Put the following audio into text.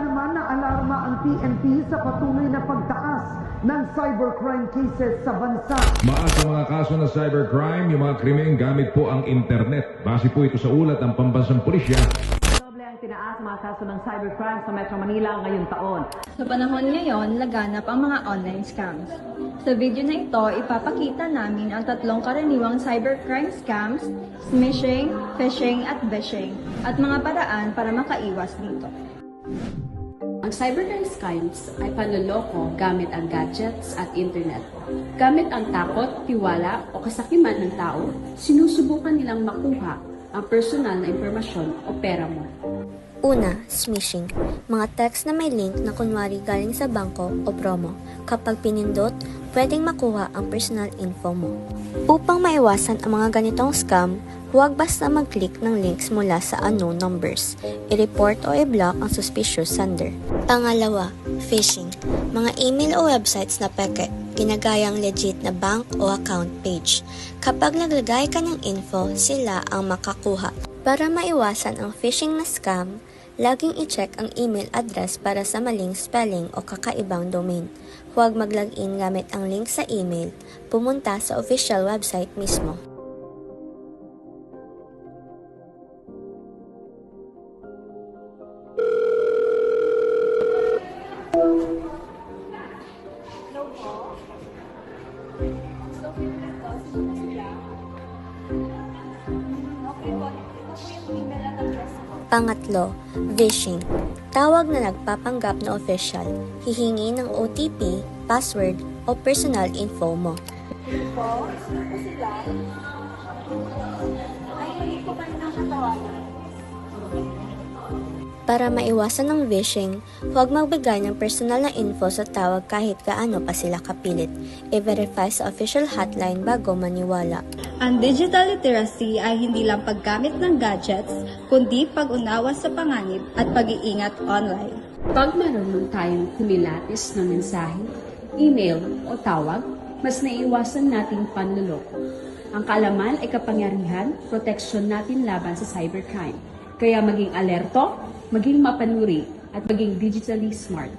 naman na alarma ang PNP sa patuloy na pagtaas ng cybercrime cases sa bansa. Maas mga kaso ng cybercrime, yung mga krimen gamit po ang internet. Base po ito sa ulat ng pambansang pulisya. Doble ang tinaas mga kaso ng cybercrime sa Metro Manila ngayong taon. Sa panahon ngayon, laganap ang mga online scams. Sa video na ito, ipapakita namin ang tatlong karaniwang cybercrime scams, smishing, phishing at vishing, at mga paraan para makaiwas dito. Ang cybercrime scams ay panloloko gamit ang gadgets at internet. Gamit ang takot, tiwala o kasakiman ng tao, sinusubukan nilang makuha ang personal na impormasyon o pera mo. Una, smishing. Mga text na may link na kunwari galing sa bangko o promo. Kapag pinindot, pwedeng makuha ang personal info mo. Upang maiwasan ang mga ganitong scam, huwag basta mag-click ng links mula sa unknown numbers. I-report o i-block ang suspicious sender. Pangalawa, phishing. Mga email o websites na peke, ginagayang legit na bank o account page. Kapag naglagay ka ng info, sila ang makakuha. Para maiwasan ang phishing na scam, laging i-check ang email address para sa maling spelling o kakaibang domain. Huwag mag-login gamit ang link sa email. Pumunta sa official website mismo. Pangatlo, phishing. Tawag na nagpapanggap na official. Hihingi ng OTP, password, o personal info mo. Para maiwasan ng phishing, huwag magbigay ng personal na info sa tawag kahit gaano pa sila kapilit. I-verify sa official hotline bago maniwala. Ang digital literacy ay hindi lang paggamit ng gadgets, kundi pag-unawa sa panganib at pag-iingat online. Pag marunong tayong kumilatis ng mensahe, email o tawag, mas naiwasan nating panluloko. Ang kaalaman ay kapangyarihan, proteksyon natin laban sa cybercrime. Kaya maging alerto, maging mapanuri, at maging digitally smart.